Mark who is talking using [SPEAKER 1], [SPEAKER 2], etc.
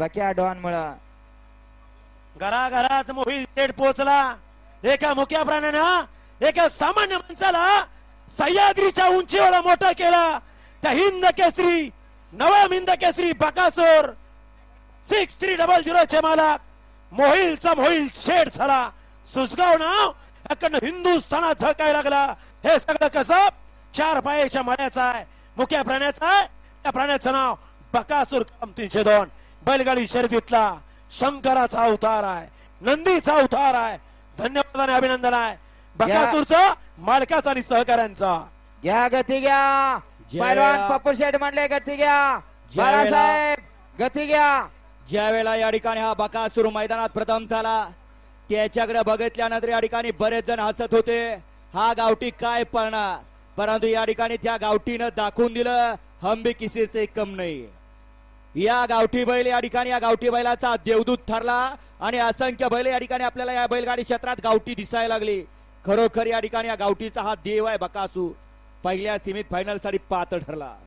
[SPEAKER 1] बक्या डॉनमुळे
[SPEAKER 2] घराघरात मोहित थेट पोहोचला. एका मुक्या प्राण्यानं एका सामान्य माणसाला सह्याद्रीच्या उंचीवर मोठा केला. त्या हिंद केसरी नवा Hind Kesari Bakasur six three double झिरोचे मालक मोहिलचा मोहिल शेड झाला. सुसगाव नाव याकडनं हिंदुस्थानात झळकाय लागला. हे सगळं कसं? चार पायाच्या मळ्याचा आहे मुख्या प्राण्याचा आहे. त्या प्राण्याचं नाव बकासूर काम तीनशे दोन. बैलगाडी शर्यतीतला शंकराचा अवतार आहे नंदीचा अवतार आहे. धन्यवाद आणि अभिनंदन आहे. बकासूरचा मालकाचा आणि सहकाऱ्यांचा.
[SPEAKER 1] घ्या गती घ्या. पैलवान. पप्पू शेठ म्हणले गती घ्या.
[SPEAKER 3] जय
[SPEAKER 1] बाळासाहेब गती घ्या.
[SPEAKER 3] ज्या वेळेला या ठिकाणी हा बकासूर मैदानात प्रथम झाला त्याच्याकडे बघितल्यानंतर या ठिकाणी बरेच जण हसत होते. हा गावठी काय पळणार? परंतु या ठिकाणी त्या गावठीनं दाखवून दिलं हम भी किसी से कम नाही. या गावठी बैल या ठिकाणी या गावठी बैलाचा देवदूत ठरला आणि असंख्य बैल या ठिकाणी आपल्याला या बैलगाडी क्षेत्रात गावठी दिसायला लागली. खरोखर या ठिकाणी या गावठीचा हा देव आहे बकासू. पहिल्या सीमित फायनलसाठी पात्र ठरला.